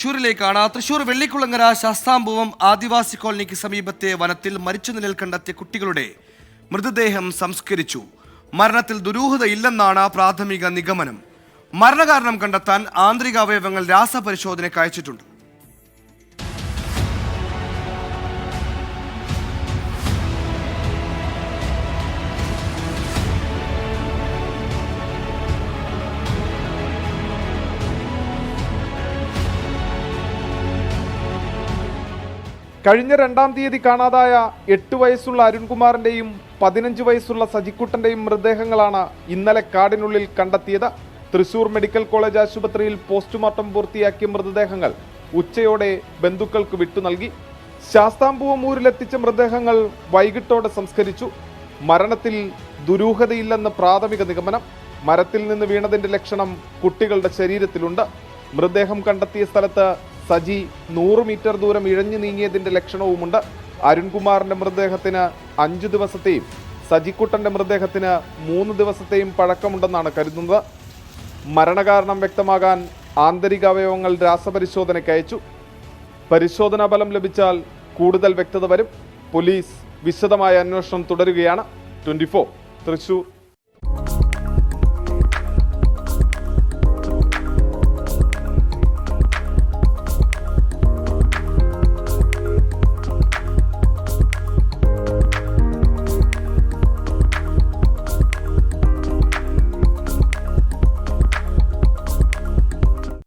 തൃശൂരിലേക്കാണ് തൃശൂർ വെള്ളിക്കുളങ്ങര ശാസ്താംബുവം ആദിവാസി കോളനിക്ക് സമീപത്തെ വനത്തിൽ മരിച്ച നിലയിൽ കണ്ടെത്തിയ കുട്ടികളുടെ മൃതദേഹം സംസ്കരിച്ചു. മരണത്തിൽ ദുരൂഹതയില്ലെന്നാണ് പ്രാഥമിക നിഗമനം. മരണകാരണം കണ്ടെത്താൻ ആന്തരികാവയവങ്ങൾ രാസപരിശോധനയ്ക്ക് അയച്ചിട്ടുണ്ട്. കഴിഞ്ഞ രണ്ടാം തീയതി കാണാതായ എട്ട് വയസ്സുള്ള അരുൺകുമാറിന്റെയും പതിനഞ്ച് വയസ്സുള്ള സജിക്കുട്ടന്റെയും മൃതദേഹങ്ങളാണ് ഇന്നലെ കാടിനുള്ളിൽ കണ്ടെത്തിയത്. തൃശൂർ മെഡിക്കൽ കോളേജ് ആശുപത്രിയിൽ പോസ്റ്റ്മോർട്ടം പൂർത്തിയാക്കിയ മൃതദേഹങ്ങൾ ഉച്ചയോടെ ബന്ധുക്കൾക്ക് വിട്ടു നൽകി. ശാസ്താംപൂവം ഊരിലെത്തിച്ച മൃതദേഹങ്ങൾ വൈകിട്ടോടെ സംസ്കരിച്ചു. മരണത്തിൽ ദുരൂഹതയില്ലെന്ന് പ്രാഥമിക നിഗമനം. മരത്തിൽ നിന്ന് വീണതിന്റെ ലക്ഷണം കുട്ടികളുടെ ശരീരത്തിലുണ്ട്. മൃതദേഹം കണ്ടെത്തിയ സ്ഥലത്ത് സജി നൂറ് മീറ്റർ ദൂരം ഇഴഞ്ഞു നീങ്ങിയതിന്റെ ലക്ഷണവുമുണ്ട്. അരുൺകുമാറിന്റെ മൃതദേഹത്തിന് അഞ്ചു ദിവസത്തെയും സജിക്കുട്ടന്റെ മൃതദേഹത്തിന് മൂന്ന് ദിവസത്തെയും പഴക്കമുണ്ടെന്നാണ് കരുതുന്നത്. മരണകാരണം വ്യക്തമാകാൻ ആന്തരിക അവയവങ്ങൾ രാസപരിശോധനയ്ക്ക് അയച്ചു. പരിശോധനാ ഫലം ലഭിച്ചാൽ കൂടുതൽ വ്യക്തത വരും. പോലീസ് വിശദമായ അന്വേഷണം തുടരുകയാണ്. ട്വന്റി തൃശൂർ